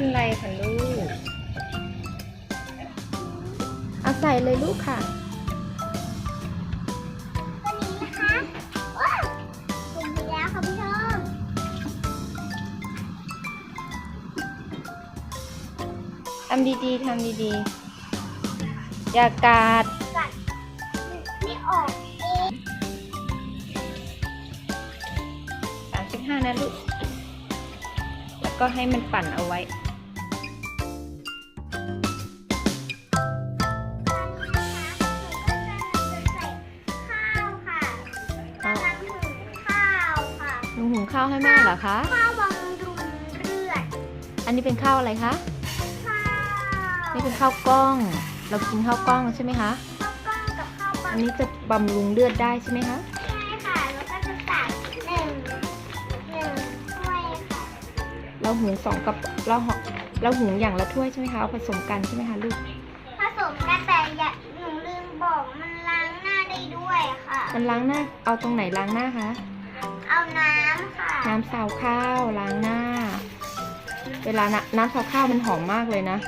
เป็นไรค่ะลูก เอาใส่เลยลูกค่ะตัวนี้นะคะว้าวถึงแล้วค่ะพี่ชมทำดีๆ ทำดีๆ อย่ากาดกัดไม่ออกเอง35นะลูก แล้วก็ให้มันปั่นเอาไว้ ข้าวให้แม่เหรอคะ ข้าวบำรุงเลือดอันนี้เป็นข้าวอะไรคะ ข้าวนี่เป็นข้าวกล้อง เรากินข้าวกล้องใช่ไหมคะ ข้าวกล้องกับข้าวบำอันนี้จะบำรุงเลือดได้ใช่ไหมคะ ใช่ค่ะแล้วก็จะตักหนึ่งหนึ่งถ้วยค่ะเราหุงสองกับเราหเราหุงอย่างละถ้วยใช่ไหมคะเอาผสมกันใช่ไหมคะลูก ผสมกันแต่อย่าหนูลืมบอกมันล้างหน้าได้ด้วยค่ะ มันล้างหน้า เอาตรงไหนล้างหน้าคะ เอาน้ำค่ะ น้ำซาวข้าวล้างหน้า เวลาน้ำน้ำซาวข้าวมันหอมมากเลยนะ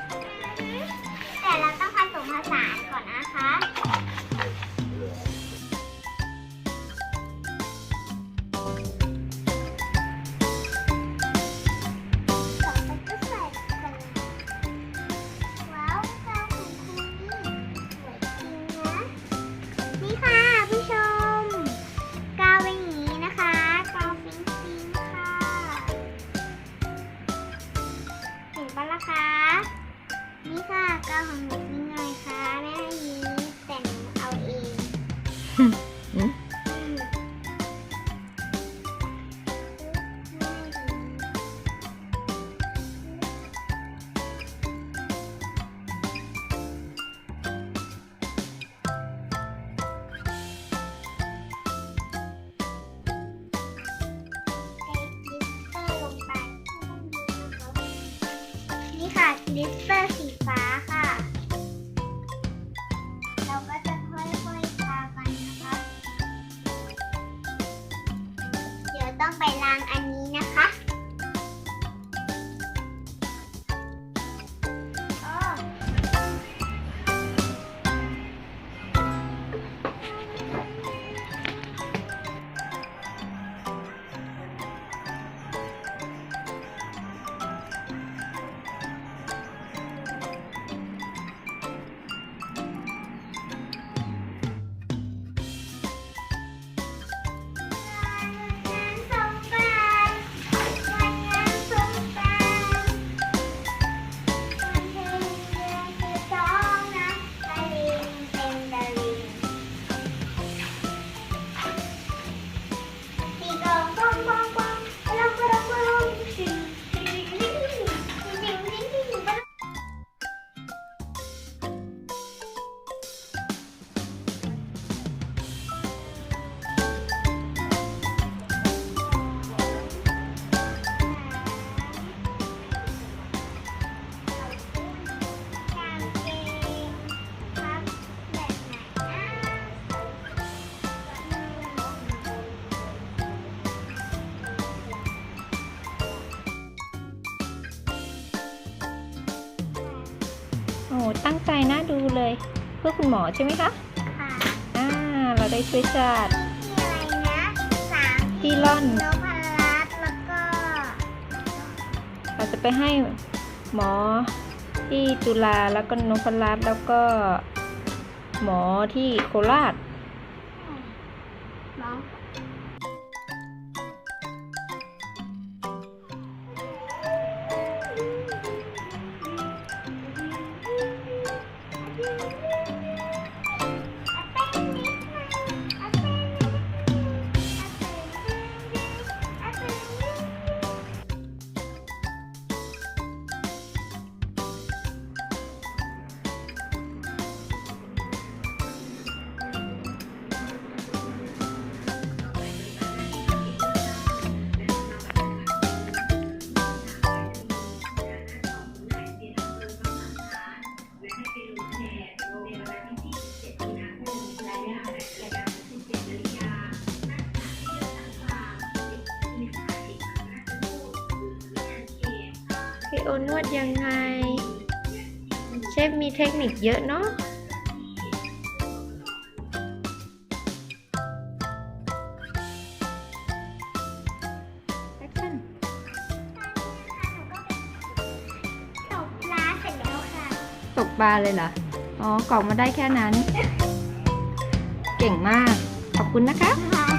ตั้งใจนะดูเลย เพื่อคุณหมอใช่ไหมคะ ค่ะอ่า เราได้ช่วยชาตินี่ที่อะไรนะสามที่ร่อน นพรัตน์แล้วก็เราจะไปให้หมอที่จุฬาแล้วก็นพรัตน์แล้วก็ หมอที่โคราช โอนวดยังไง เชฟมีเทคนิคเยอะเนาะแอคชั่นตกปลาเสร็จแล้วค่ะตกปลาเลยเหรอ อ๋อกรอกมาได้แค่นั้น เก่งมาก ขอบคุณนะคะนะคะ